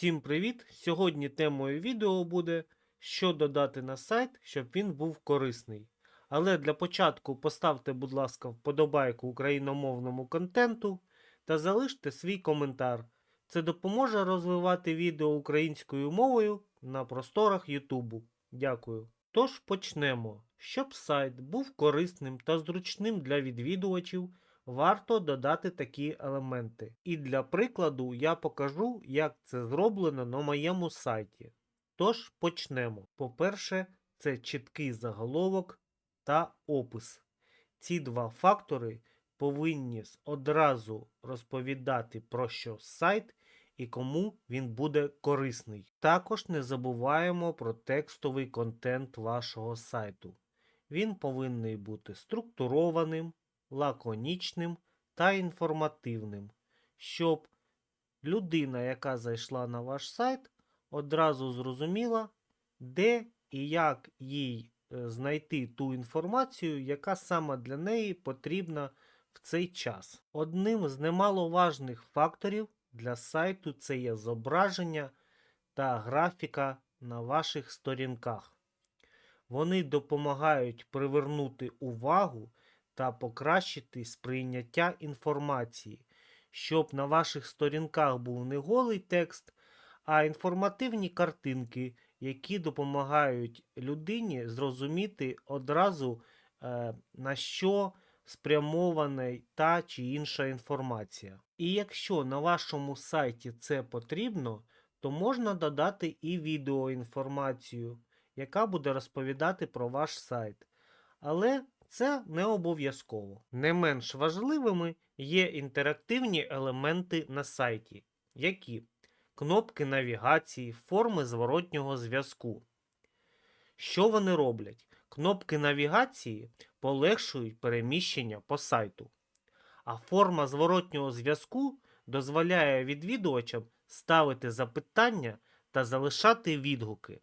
Всім привіт! Сьогодні темою відео буде, що додати на сайт, щоб він був корисний. Але для початку поставте, будь ласка, вподобайку україномовному контенту та залиште свій коментар. Це допоможе розвивати відео українською мовою на просторах Ютубу. Дякую. Тож почнемо. Щоб сайт був корисним та зручним для відвідувачів, варто додати такі елементи. І для прикладу я покажу, як це зроблено на моєму сайті. Тож почнемо. По-перше, це чіткий заголовок та опис. Ці два фактори повинні одразу розповідати про що сайт і кому він буде корисний. Також не забуваємо про текстовий контент вашого сайту. Він повинен бути структурованим, лаконічним та інформативним, щоб людина, яка зайшла на ваш сайт, одразу зрозуміла, де і як їй е, знайти ту інформацію, яка саме для неї потрібна в цей час. Одним з немаловажних факторів для сайту це є зображення та графіка на ваших сторінках. Вони допомагають привернути увагу та покращити сприйняття інформації, щоб на ваших сторінках був не голий текст, а інформативні картинки, які допомагають людині зрозуміти одразу, е, на що спрямована та чи інша інформація. І якщо на вашому сайті це потрібно, то можна додати і відеоінформацію, яка буде розповідати про ваш сайт. Але це не обов'язково. Не менш важливими є інтерактивні елементи на сайті, які кнопки навігації, форми зворотнього зв'язку. Що вони роблять? Кнопки навігації полегшують переміщення по сайту, а форма зворотнього зв'язку дозволяє відвідувачам ставити запитання та залишати відгуки.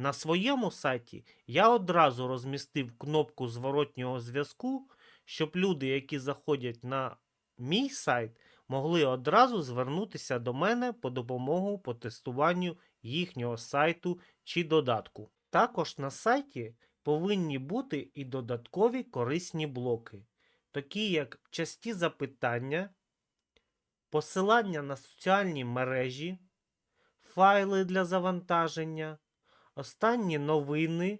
На своєму сайті я одразу розмістив кнопку зворотнього зв'язку, щоб люди, які заходять на мій сайт, могли одразу звернутися до мене по допомогу по тестуванню їхнього сайту чи додатку. Також на сайті повинні бути і додаткові корисні блоки, такі як часті запитання, посилання на соціальні мережі, файли для завантаження, останні новини,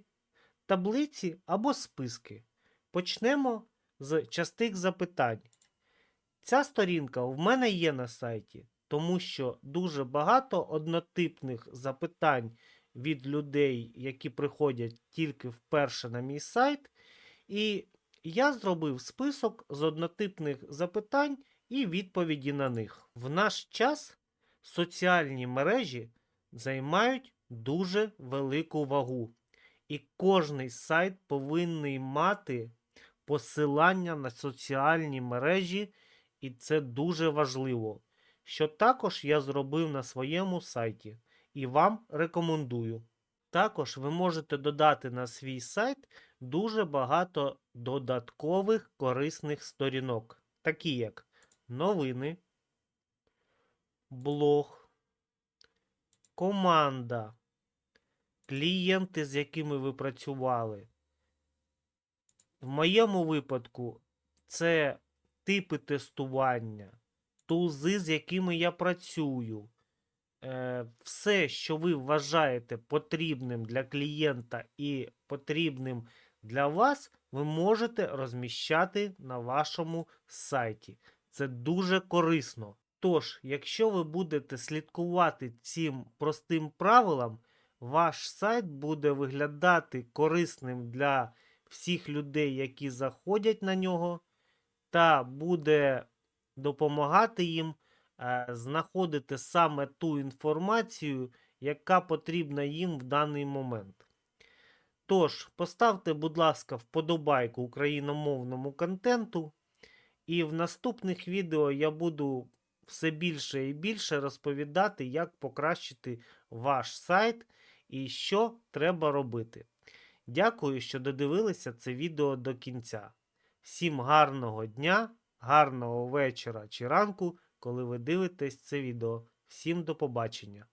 таблиці або списки. Почнемо з частих запитань. Ця сторінка в мене є на сайті, тому що дуже багато однотипних запитань від людей, які приходять тільки вперше на мій сайт. І я зробив список з однотипних запитань і відповіді на них. В наш час соціальні мережі займають дуже велику вагу. І кожний сайт повинен мати посилання на соціальні мережі, і це дуже важливо. Що також я зробив на своєму сайті і вам рекомендую. Також ви можете додати на свій сайт дуже багато додаткових корисних сторінок, такі як новини, блог, команда, клієнти, з якими ви працювали. В моєму випадку це типи тестування, тузи, з якими я працюю. Е, Все, що ви вважаєте потрібним для клієнта і потрібним для вас, ви можете розміщати на вашому сайті. Це дуже корисно. Тож, якщо ви будете слідкувати цим простим правилам, ваш сайт буде виглядати корисним для всіх людей, які заходять на нього, та буде допомагати їм е, знаходити саме ту інформацію, яка потрібна їм в даний момент. Тож, поставте, будь ласка, вподобайку україномовному контенту, і в наступних відео я буду все більше і більше розповідати, як покращити ваш сайт і що треба робити. Дякую, що додивилися це відео до кінця. Всім гарного дня, гарного вечора чи ранку, коли ви дивитесь це відео. Всім до побачення!